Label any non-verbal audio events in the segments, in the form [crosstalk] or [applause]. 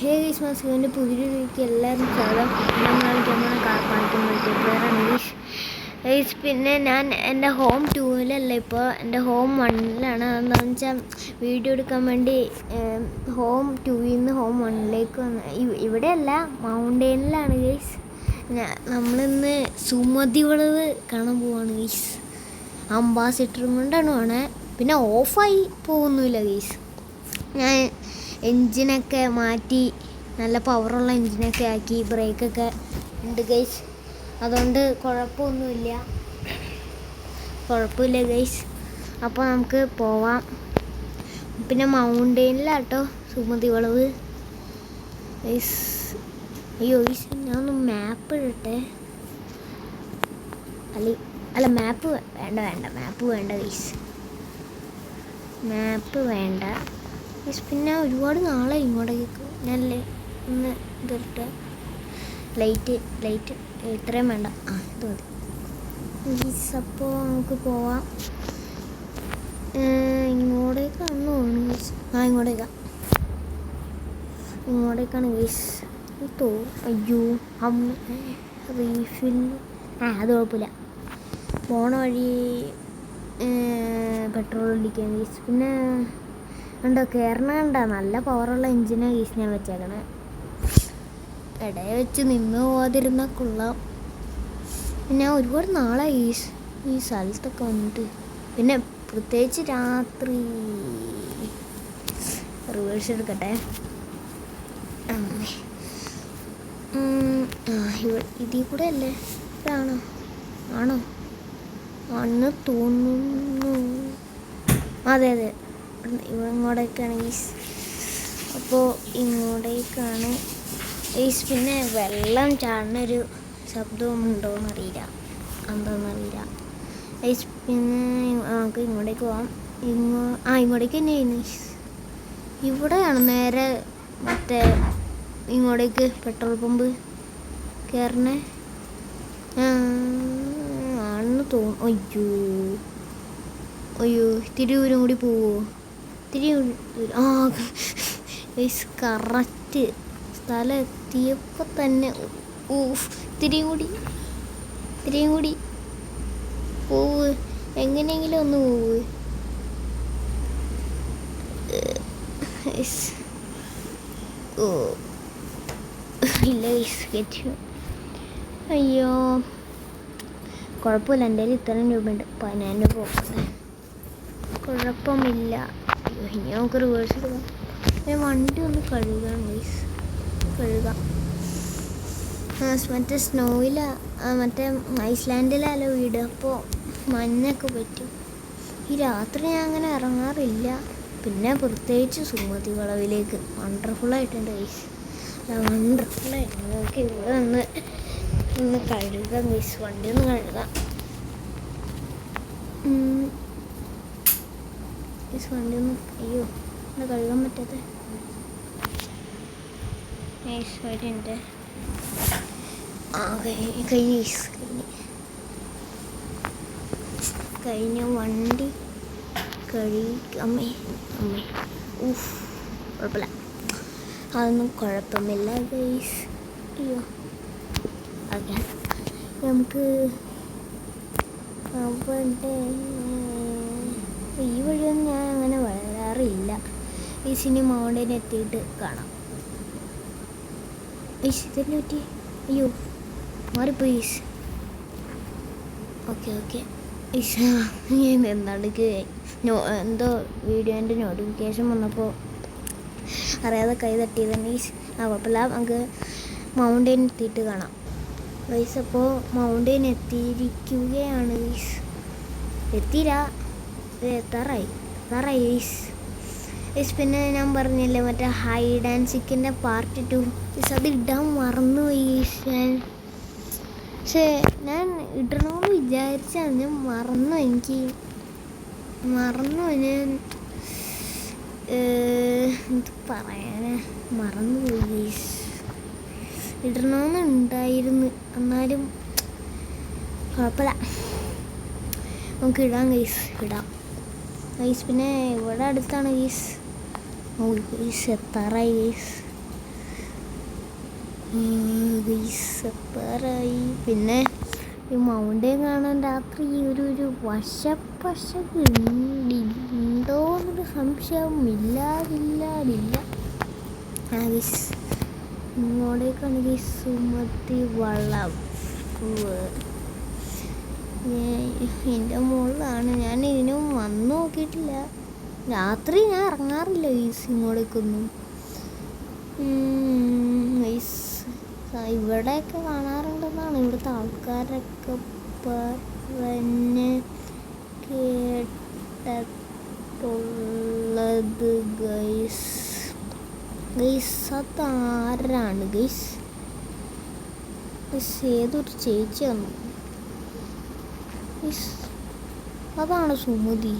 Hey guys മസ്കുവിന്റെ പുതിയൊരു week എല്ലാവരും സ്വാഗതം നമ്മൾ കളിക്കാൻ കാണിക്കാൻ മൾട്ടിപ്ലെയറാണ് ഗൈസ് ഗൈസ് പിന്നെ ഞാൻ എന്റെ ഹോം ടൂവിലല്ല ഇപ്പോൾ എന്റെ ഹോം വണ്ണിലാണ് അതെന്താണെന്ന് വെച്ചാൽ വീഡിയോ എടുക്കാൻ വേണ്ടി ഹോം ടൂവിൽ നിന്ന് ഹോം വണ്ണിലേക്ക് വന്ന്. ഇവിടെയല്ല മൗണ്ടെയിനിലാണ് ഗൈസ് നമ്മളിന്ന് സുമതി വളവ് കാണാൻ പോവാണ് ഗൈസ് അംബാസിഡർ കൊണ്ടാണ് പോണേ. പിന്നെ ഓഫായി പോകുന്നില്ല ഗൈസ് ഞാൻ എൻജിനൊക്കെ മാറ്റി നല്ല പവറുള്ള എൻജിനൊക്കെ ആക്കി ബ്രേക്കൊക്കെ ഉണ്ട് ഗൈസ് അതുകൊണ്ട് കുഴപ്പമൊന്നുമില്ല. കുഴപ്പമില്ല ഗൈസ് അപ്പോൾ നമുക്ക് പോവാം. പിന്നെ മൗണ്ടെയിനിലാട്ടോ സുമതി വളവ്. ഗൈസ് അയ്യോ ഗൈസ് ഞാനൊന്ന് മാപ്പ് ഇടട്ടെ. അല്ല അല്ല മാപ്പ് വേണ്ട വേണ്ട മാപ്പ് വേണ്ട ഗൈസ് മാപ്പ് വേണ്ട. ഗൈസ് പിന്നെ ഒരുപാട് നാളെ ഇങ്ങോട്ടേക്ക് ഞാൻ ഒന്ന് ഇതിട്ട് ലൈറ്റ് ലൈറ്റ് ഇത്രയും വേണ്ട. ആ ഇത് മതി. ഗൈസ് അപ്പോൾ നമുക്ക് പോവാം. ഇങ്ങോട്ടേക്കാണെന്ന് തോന്നുന്നു ഗൈസ് ആ ഇങ്ങോട്ടേക്കാണ് ഇങ്ങോട്ടേക്കാണ് ഗൈസ് തോ അയ്യോ അമ്മ റീഫിൽ. ആ അത് കുഴപ്പമില്ല. പോണ വഴി പെട്രോൾ അടിക്കാൻ ഗീസ് പിന്നെ കണ്ടോ കയറണ കണ്ട നല്ല പവറുള്ള എഞ്ചിനാണ് ഗീസ് ഞാൻ വെച്ചേക്കണേ ഇടയെ വെച്ച് നിന്ന് പോവാതിരുന്ന കൊള്ളാം. പിന്നെ ഒരുപാട് നാളായി ഈ സ്- ഈ സ്ഥലത്തൊക്കെ വന്നിട്ട്. പിന്നെ പ്രത്യേകിച്ച് രാത്രി റിവേഴ്സ് എടുക്കട്ടെ. ഇതിൽ കൂടെ അല്ലേ? ഇതാണോ? ആണോ? ആണെന്ന് തോന്നുന്നു. അതെ അതെ. ഇങ്ങോട്ടേക്കാണ് ഈസ് അപ്പോൾ ഇങ്ങോട്ടേക്കാണ്. ഈസ് പിന്നെ വെള്ളം ചാടുന്നൊരു ശബ്ദവും ഉണ്ടോയെന്നറിയില്ല എന്താണെന്നറിയില്ല ഈസ് പിന്നെ നമുക്ക് ഇങ്ങോട്ടേക്ക് പോവാം. ഇങ്ങോ ആ ഇങ്ങോട്ടേക്ക് തന്നെയായിരുന്നു ഈസ് ഇവിടെയാണ് നേരെ മറ്റേ ഇങ്ങോട്ടേക്ക് പെട്രോൾ പമ്പ് കയറണേ ആണെന്ന് തോന്നുന്നു. അയ്യോ. അയ്യോ തിരൂരും കൂടി പോവോ? ഇത്തിരി ആ കറക്റ്റ് സ്ഥലം എത്തിയപ്പോൾ തന്നെ ഊഫ് ഇത്തിരിയും കൂടി ഇത്തിരിയും കൂടി. പോവ്. എങ്ങനെയെങ്കിലും ഒന്ന് പോവ്. അയ്യോ. കുഴപ്പമില്ല എന്റെ കയ്യിൽ ഇത്രയും രൂപയുണ്ട്. പതിനായിരം രൂപ കുഴപ്പമില്ല. ഇനി നമുക്ക് റിവേഴ്സ് എടുക്കാം ഞാൻ വണ്ടി ഒന്ന് കഴുകാം ഗൈസ് കഴുകാം. മറ്റേ സ്നോയില മറ്റേ ഐസ്ലാൻഡിലല്ല വീട് അപ്പോൾ മഞ്ഞൊക്കെ പറ്റും. ഈ രാത്രി ഞാൻ അങ്ങനെ ഇറങ്ങാറില്ല. പിന്നെ പ്രത്യേകിച്ച് സുമതി വളവിലേക്ക്. വണ്ടർഫുൾ ആയിട്ടുണ്ട് ഗൈസ് വണ്ടർഫുൾ ആയിട്ടുണ്ട്. നമുക്ക് ഇവിടെ ഒന്ന് ഒന്ന് കഴുകാം ഗൈസ് വണ്ടി ഒന്ന് കഴുകാം. വണ്ടി ഒന്ന് അയ്യോ ഒന്ന് കഴുകാൻ പറ്റാത്ത കഴിഞ്ഞ് വണ്ടി കഴുകി അമ്മേ ഊഫ് കുഴപ്പമില്ല. അതൊന്നും കുഴപ്പമില്ല ഗൈസ് അയ്യോ. ഓക്കെ നമുക്ക് അവിടെ ഈ വഴിയൊന്നും ഞാൻ അങ്ങനെ വളരാറില്ല ഈ സിനിമ മൗണ്ടൻ എത്തിയിട്ട് കാണാം. ഈസ് ഇതെന്നെ പറ്റി? അയ്യോ മാറിപ്പോയി. Is okay okay. ഈസ് ഞാൻ എന്താണ്ട് നോ എന്തോ വീഡിയോന്റെ നോട്ടിഫിക്കേഷൻ വന്നപ്പോൾ അറിയാതെ കൈ തട്ടിയതാണ്. ഈസ് ആ കുഴപ്പമില്ല നമുക്ക് മൗണ്ടൻ എത്തിയിട്ട് കാണാം. വൈസ് അപ്പോൾ മൗണ്ടൻ എത്തിയിരിക്കുകയാണ്. എത്തിയില്ല. എത്താറായി എത്താറായി ഈസ് ഈസ് പിന്നെ ഞാൻ പറഞ്ഞില്ലേ മറ്റേ ഹൈഡ് ആൻഡ് സിക്കിന്റെ പാർട്ട് ടു ഈസ് അത് ഇടാൻ മറന്നുപോയി ഈസ് പക്ഷേ ഞാൻ ഇടണമെന്ന് വിചാരിച്ചാണ് ഞാൻ മറന്നു. എനിക്ക് മറന്നു. ഞാൻ എന്ത് പറയാനാ? മറന്നുപോയി ഗൈസ് ഇടണമെന്നുണ്ടായിരുന്നു എന്നാലും കുഴപ്പമില്ല. നമുക്ക് ഇടാം ഗൈസ് ഇടാം. ഗൈസ് പിന്നെ ഇവിടെ അടുത്താണ് ഗൈസ് ഓ ഗൈസ് എത്താറായി ഗൈസ് എത്താറായി. പിന്നെ ഈ മൗണ്ടൻ കാണാൻ രാത്രി ഒരു ഒരു വശപ്പശക് ഉണ്ടോ. എന്നൊരു സംശയം. ഇല്ലാതില്ലാതില്ല ആ ഗൈസ് ഇങ്ങോട്ടേക്കാണ് ഗൈസ് സുമതി വള്ളം. എന്റെ മുകളിലാണ് ഞാൻ ഇതിനു നോക്കിയിട്ടില്ല. രാത്രി ഞാൻ ഇറങ്ങാറില്ല ഗൈസ് ഇങ്ങോട്ടേക്കൊന്നും ഇവിടെയൊക്കെ കാണാറുണ്ടെന്നാണ് ഇവിടുത്തെ ആൾക്കാരൊക്കെ പറഞ്ഞ് കേട്ടിട്ടുള്ളത് ഗൈസ് ഗൈസ് അത് ആരാണ് ഗൈസ് ഗൈസ് ഏതൊരു ചേച്ചിയാണ് അതാണ് സുമതി.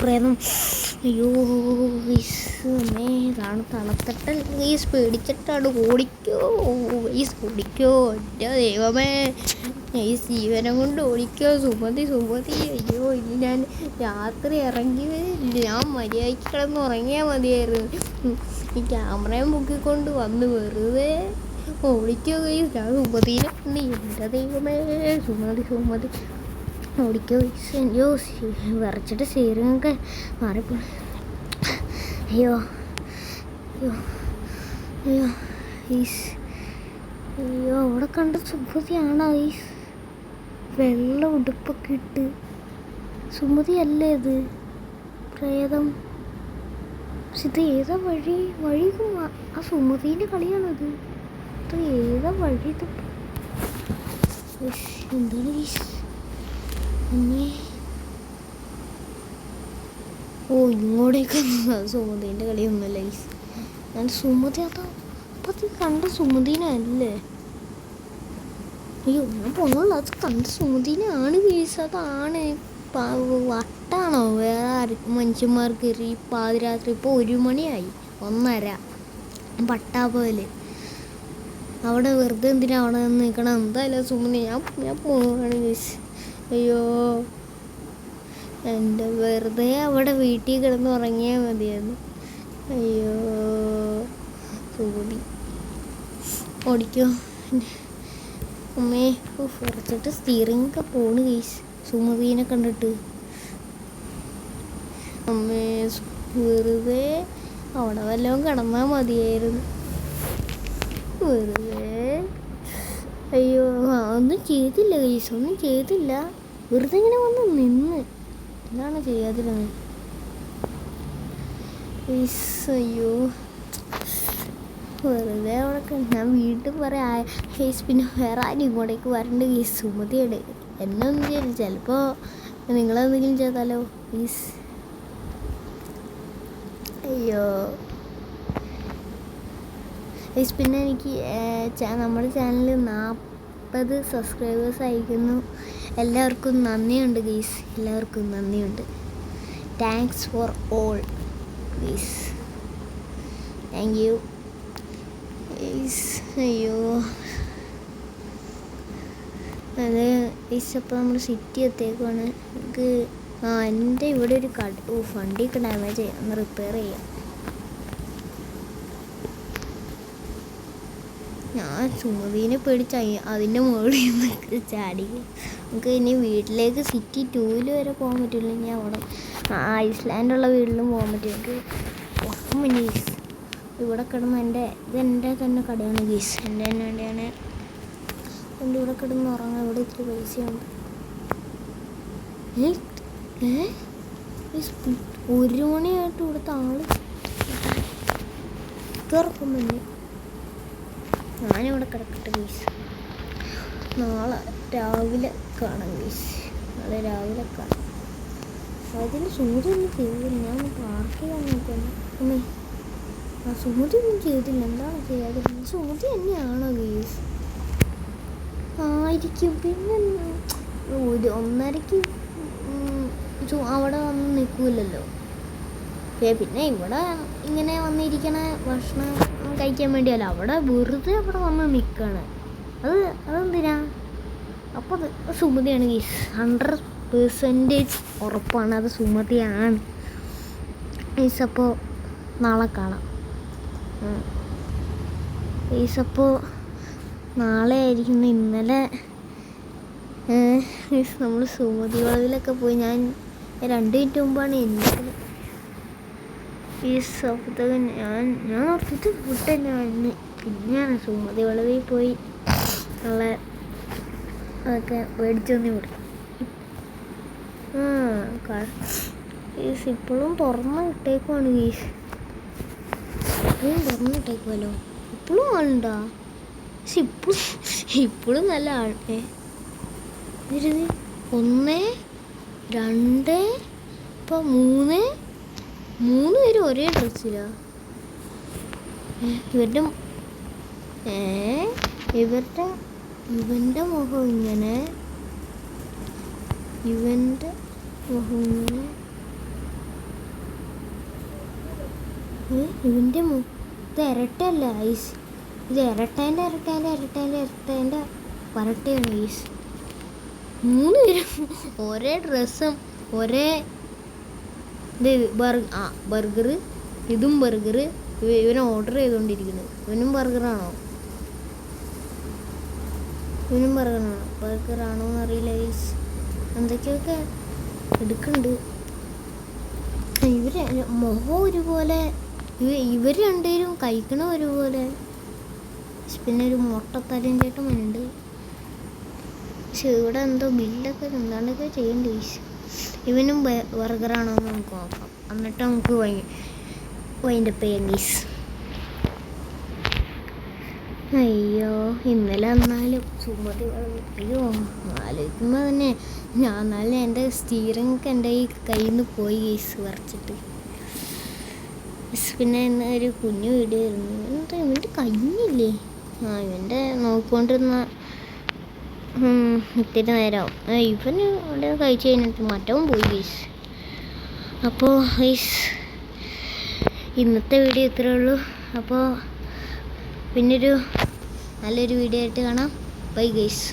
പ്രേതം. അയ്യോ തണുത്തട്ടൽ ഗൈസ് പേടിച്ചിട്ടാണ് ഓടിക്കോ. ഈസ് ഓടിക്കോ. എന്റെ ദൈവമേ. ഈ ജീവനം കൊണ്ട് ഓടിക്കോ. സുമതി സുമതി. അയ്യോ ഇനി ഞാൻ രാത്രി ഇറങ്ങി. ഞാൻ മര്യാദയ്ക്ക് കിടന്ന് ഉറങ്ങിയാൽ മതിയായിരുന്നു. ഈ ക്യാമറയും പൊക്കിക്കൊണ്ട് വന്ന് വെറുതെ ഓടിക്കോ ഗൈസ് ഞാൻ കണ്ട്. എന്റെ ദൈവമേ. സുമതി സുമതി. ഓടിക്കോ. അയ്യോ വിറച്ചിട്ട് സീറിങ്ങൊക്കെ മാറിപ്പോ അയ്യോ അയ്യോ അയ്യോ ഈസ്. അയ്യോ അവിടെ കണ്ട സുമതിയാണോ ഈസ്? വെള്ള ഉടുപ്പൊക്കെ ഇട്ട്. സുമതിയല്ലേ ഇത്? പ്രേതം. ഇത് ഏതാ വഴി? വഴി ആ സുമതീന്റെ കളിയാണത് ഇത്? ഏതാ വഴി ഇത്? എന്താണ് ഓ ഇങ്ങോട്ടേക്ക് സുമതിന്റെ കളിയൊന്നുമല്ല ഈസ് ഞാൻ സുമതി അതാ അപ്പം കണ്ട സുമതിനല്ലേ? അയ്യോ ഞാൻ പോന്നുള്ളൂ അത് കണ്ട സുമതിനാണ് വീഴ്ച അതാണ്. വട്ടാണോ? വേറെ ആർക്കും മനുഷ്യന്മാർക്ക് ഈ പാതിരാത്രി ഇപ്പോൾ ഒരു മണിയായി ഒന്നര. പട്ടാ പോയൽ അവിടെ വെറുതെ എന്തിനാ അവിടെ നിൽക്കണം എന്തായാലും സുമതി ഞാൻ ഞാൻ പോവാണ് വീസ് അയ്യോ. എന്റെ വെറുതെ അവിടെ വീട്ടിൽ കിടന്ന് ഉറങ്ങിയാൽ മതിയായിരുന്നു. അയ്യോ. സുമതി ഓടിക്കോ. അമ്മേ കുറച്ചിട്ട് സ്റ്റീറിംഗ് ഒക്കെ പോണ് കേസ് സുമതീനെ കണ്ടിട്ട്. അമ്മേ വെറുതെ അവിടെ വല്ലതും കിടന്നാൽ മതിയായിരുന്നു. വെറുതെ. അയ്യോ ഒന്നും ചെയ്തില്ല കേസ് ഒന്നും ചെയ്തില്ല. വെറുതെ ഇങ്ങനെ വന്ന് നിന്ന്. എന്താണ് ചെയ്യാതിരുന്നത് അയ്യോ വെറുതെ അവിടെ ഞാൻ വീണ്ടും പറയാം കേസ് പിന്നെ വേറെ ആരും ഇങ്ങോട്ടേക്ക് വരണ്ട ഈ സുമതിയുടെ. എന്നെ ഒന്നും ചെയ്യില്ല ചിലപ്പോൾ നിങ്ങളെന്തെങ്കിലും ചെയ്താലോ? പ്ലീസ് അയ്യോ. ഹേസ് പിന്നെ എനിക്ക് നമ്മുടെ ചാനലിൽ നാൽപ്പത് സബ്സ്ക്രൈബേഴ്സ് അയക്കുന്നു എല്ലാവർക്കും നന്ദിയുണ്ട് ഗീസ് എല്ലാവർക്കും നന്ദിയുണ്ട്. Thanks for all guys thank you guys അയ്യോ. അത് ഈസ് അപ്പോൾ നമ്മൾ സിറ്റി എത്തിയേക്കുവാണ്. നമുക്ക് ആ എന്റെ ഇവിടെ ഒരു കട ഓ വണ്ടിയൊക്കെ ഡാമേജ് ചെയ്യാം. ഒന്ന് റിപ്പയർ ചെയ്യാം. ഞാൻ സുമതീനെ പേടിച്ച് അതിന്റെ മുകളിൽ ചാടി. നമുക്ക് ഇനി വീട്ടിലേക്ക് സിറ്റി ടൂവിൽ വരെ പോകാൻ പറ്റില്ല ഇനി അവിടെ ഐസ്ലാൻഡുള്ള വീട്ടിലും പോകാൻ പറ്റില്ല എനിക്ക് ഉറക്കം ഗീസ് ഇവിടെ കിടന്ന് എന്റെ ഇത് എന്റെ തന്നെ കടയാണ് ഗീസ് എന്റെ തന്നെ വേണ്ടിയാണ് എന്റെ ഇവിടെ കിടന്ന് ഉറങ്ങാൻ ഇവിടെ ഇത്തിരി പൈസയുണ്ട്. ഒരു മണിയായിട്ട് ഇവിടുത്തെ ആൾ തുറക്കുന്നുണ്ട് ഞാനിവിടെ കിടക്കട്ടെ ഗീസ് നാളെ രാവിലെ കാണാം ഗീസ് നാളെ രാവിലെ കാണാം. അതിന് സൂര്യൊന്നും ചെയ്തില്ല. ഞാൻ പാർക്കിൽ വന്നിട്ടുണ്ട് അമ്മേ ആ സുമതി ഒന്നും ചെയ്തില്ല. എന്താണ് ചെയ്യാതെ സുമതി തന്നെയാണോ ഗീസ് ആയിരിക്കും. പിന്നെ ഒരു ഒന്നരയ്ക്ക് അവിടെ വന്ന് നിൽക്കില്ലല്ലോ പിന്നെ ഇവിടെ ഇങ്ങനെ വന്നിരിക്കണ ഭക്ഷണം കഴിക്കാൻ വേണ്ടിയല്ല. അവിടെ വെറുതെ അവിടെ വന്ന് നിൽക്കുകയാണ് അത് അതെന്തിനാ? അപ്പോൾ അത് സുമതിയാണ് ഗീസ് ഹൺഡ്രഡ് പേഴ്സന്റേജ് ഉറപ്പാണ് അത് സുമതിയാണ്. ഗീസ് അപ്പോൾ നാളെ കാണാം. ഗീസ് ഗൈസ് അപ്പോൾ നാളെ ആയിരിക്കുന്നു ഇന്നലെ നമ്മൾ സുമതി വളവിലൊക്കെ പോയി. ഞാൻ രണ്ട് മിനിറ്റ് മുമ്പാണ് എന്റെ ഈ സപ്പത്തൊക്കെ ഞാൻ ഞാൻ ഓർത്തിട്ട് ഫുഡ് ഞാൻ പിന്നെയാണ് സുമതി വളവിൽ പോയി. ഉള്ള അതൊക്കെ മേടിച്ചൊന്നി വിടും ഈസ് ഇപ്പോഴും തുറന്ന് ഇട്ടേക്കുവാണ് ഗീസ് ഇപ്പോഴും തുറന്ന് ഇട്ടേക്കുമല്ലോ ഇപ്പോഴും ആളുണ്ടോ? ഇപ്പോഴും ഇപ്പോഴും നല്ല ആളേ. ഇരുന്ന് ഒന്ന് രണ്ട് ഇപ്പം മൂന്ന്. മൂന്ന് പേരും ഒരേ ഡ്രസ്സിലാ. ഇവരുടെ ഏ ഇവരുടെ ഇവന്റെ മുഖം ഇങ്ങനെ. ഇവന്റെ മുഖം ഇങ്ങനെ. ഇവന്റെ ഇത് ഇരട്ടല്ല ഐസ്? ഇത് ഇരട്ടേന്റെ ഇരട്ടേന്റെ ഇരട്ടേന്റെ ഇരട്ടേന്റെ പരട്ടയാണ് ഐസ്. മൂന്ന് പേരും [laughs] ഒരേ ഡ്രസ്സും ഒരേ ഇത് ബർഗർ ആ ബർഗർ ഇതും ബർഗർ ഇവനെ ഓർഡർ ചെയ്തുകൊണ്ടിരിക്കുന്നത് ഇവനും ബർഗറാണോ? ഇവനും ബർഗറാണോ ബർഗറാണോ എന്നറിയില്ല ഗൈസ് എന്തൊക്കെയൊക്കെ എടുക്കുന്നുണ്ട് ഇവർ മുഖം ഒരുപോലെ ഇവ ഇവർ രണ്ടുപേരും കഴിക്കണ ഒരുപോലെ. പിന്നെ ഒരു മുട്ടത്തലയും ചേട്ടനുണ്ട് പക്ഷെ ഇവിടെ എന്തോ ബില്ലൊക്കെ എന്താണ്ടൊക്കെ ചെയ്യണ്ട ഗൈസ് ഇവനും ബർഗറാണോ എന്ന് നമുക്ക് നോക്കാം. എന്നിട്ട് നമുക്ക് വൈൻഡപ്പ് ചെയ്യാം ഗൈസ് അയ്യോ ഇന്നലെ എന്നാലും ചുമതി അയ്യോ ആലോചിക്കുമ്പോൾ തന്നെ ഞാൻ എന്നാലും എന്റെ സ്റ്റീറിംഗ് ഒക്കെ എന്റെ ഈ കയ്യിൽ നിന്ന് പോയി ഗൈസ് വരച്ചിട്ട് പിന്നെ ഇന്ന് ഒരു കുഞ്ഞു വീഡിയോ ആയിരുന്നു. എന്താ ഇവന്റെ കഴിഞ്ഞില്ലേ ആ ഇവന്റെ നോക്കിക്കൊണ്ടിരുന്ന ഇത്തിരി നേരം. ഇവന് അവിടെ കഴിച്ച് കഴിഞ്ഞിട്ട് മറ്റവും പോയി ഗൈസ് അപ്പോൾ ഗൈസ് ഇന്നത്തെ വീഡിയോ ഇത്രയേ ഉള്ളൂ. അപ്പോൾ പിന്നൊരു നല്ലൊരു വീഡിയോ ആയിട്ട് കാണാം. Bye guys